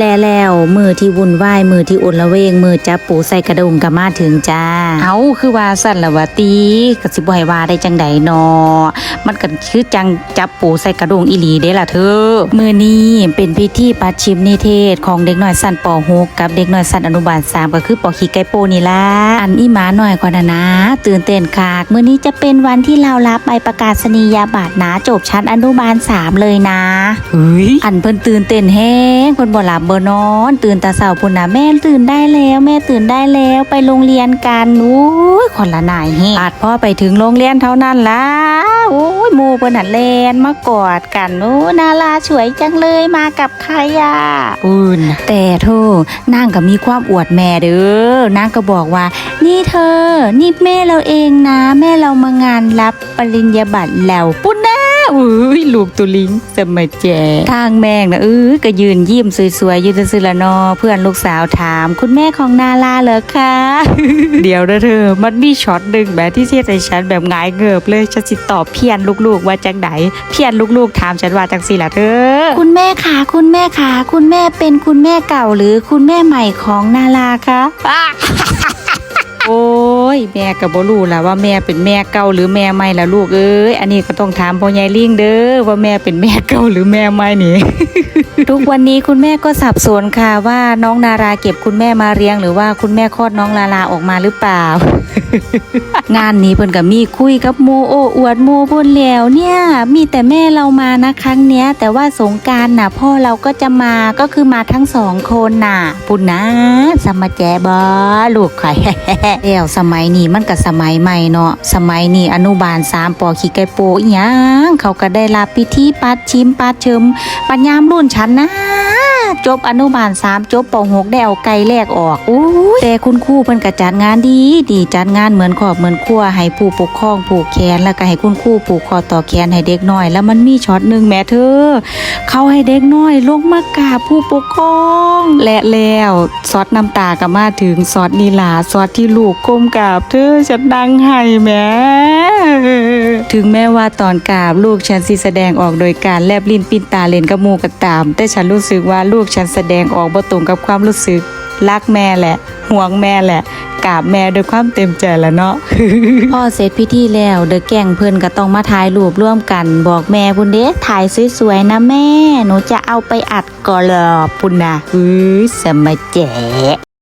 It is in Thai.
แลแล้ว มือที่วุ่นวายมือที่อุ่นละเวง มือจับปูใส่กระดงก็มาถึงจ้า เอาคือว่าสั่นละวะตีก็สิบ่ให้ว่าได้จังใดนอมันก็คือจังจับปูใส่กระดงอีหลีเด้ล่ะเธอ มือนี้เป็นพิธีปัดชิมนิเทศของเด็กน้อยสั้นป .6 กับเด็กน้อยสั้นอนุบาล3ก็คือปอขีไก่โปนี่ล่ะอันอีหมาหน่อยกว่านะนะตื่นเต้นคากมื้อนี้จะเป็นวันที่เรารับใบประกาศนียบัตรนะจบชั้นอนุบาล3เลยนะเฮ้ยอันเพิ่นตื่นเต้นแห้งเพิ่นบ่หลับบ่นอน ตื่นแต่เช้าพุ่นน่ะแม่ตื่นได้แล้ว แม่ตื่นได้แล้วไปโรงเรียนกันอู้ยคนละนายแฮงอาจพอไปถึงโรงเรียนเท่านั้นล่ะโอ้ยหมู่เพิ่นน่ะแลนมากอดกันโอ้นาลาสวยจังเลยมากับใครอะอุ่นแต่โทนางก็มีความอวดแม่เด้อนางก็บอกว่า นี่เธอ นี่แม่เราเองนะ แม่เรามางานรับปริญญาบัตรแล้วปุ้นนะ อุ้ยลูกตุลิงสมัยแจทางแมงนะเออก็ยืนยิ้มสวยๆยืนซื่อๆละเนอ เพื่อนลูกสาวถาม คุณแม่ของนาลาเหรอคะเดี๋ยวนะเธอ มันมีช็อตหนึ่งแบบที่เทียใจฉันแบบหงายเงิบเลยฉันสิตอบเพี้ยนลูกๆว่าจังไหนเพี้ยนลูกๆถามฉันว่าจังสิล่ะเธอ คุณแม่ขาคุณแม่ขาคุณแม่เป็นคุณแม่เก่าหรือคุณแม่ใหม่ของนาลาคะ โอ้ยแม่ก็บ่รู้ล่ะว่าแม่เป็นแม่เก่าหรือแม่ใหม่ล่ะลูกเอ้ยอันนี้ก็ต้องถามพ่อใหญ่ลิงเด้อว่าแม่เป็นแม่เก่าหรือแม่ใหม่นี่ ทุกวันนี้คุณแม่ก็สับสนค่ะว่าน้องนาราเก็บคุณแม่มาเลี้ยง หรือว่าคุณแม่คลอดน้องนาราออกมาหรือเปล่า งานนี้เพิ่นก็มีคุยกับโมโออวดโมเพิ่นแล้วเนี่ย มีแต่แม่เรามานะครั้งเนี้ย แต่ว่าสงการน่ะ พ่อเราก็จะมาก็คือมาทั้งสองคนน่ะปุ่นนะสมาแจบอลูกข่อยแล้วสมัยนี้มันก็สมัยใหม่เนาะสมัยนี้อนุบาลสามปอขี้ไก่โปอีหยังเขาก็ได้รับพิธีปัดชิมปัดเชิมปัญญามรุ่นฉันนะ จบอนุบาลสามจบปหกได้เอาไก่แลกออกอู้แต่คุณครูเพิ่นก็จัดงานดี ดีจัดงานเหมือนขอบเหมือนครัวให้ผู้ปกครองผูกแขนแล้วก็ให้คุณครูผูกคอต่อแขนให้เด็กน้อย แล้วมันมีช็อตหนึ่งแม่เธอ เขาให้เด็กน้อยลงมากราบผู้ปกครอง และแล้วซอสน้ำตาก็มาถึงซอสนีลาซอสที่ลูกก้มกราบเธอฉันดังไห้แม่ถึงแม้ว่าตอนกราบลูกฉันสิแสดงออกโดยการแลบลิ้นปิ้นตาเล่นกับหมูกับตาม แต่ฉันรู้สึกว่าลูกฉันแสดงออกบ่ตรงกับความรู้สึกรักแม่แหละห่วงแม่แหละกราบแม่ด้วยความเต็มใจแล้วเนาะพ่อเสร็จพิธีแล้ว เดอะแก่งเพิ่นก็ต้องมาถ่ายรูปร่วมกัน บอกแม่พุ่นเด้ถ่ายสวยๆนะแม่ หนูจะเอาไปอัดกอลอพุ่นนะเฮ้ยสมัยแจ๋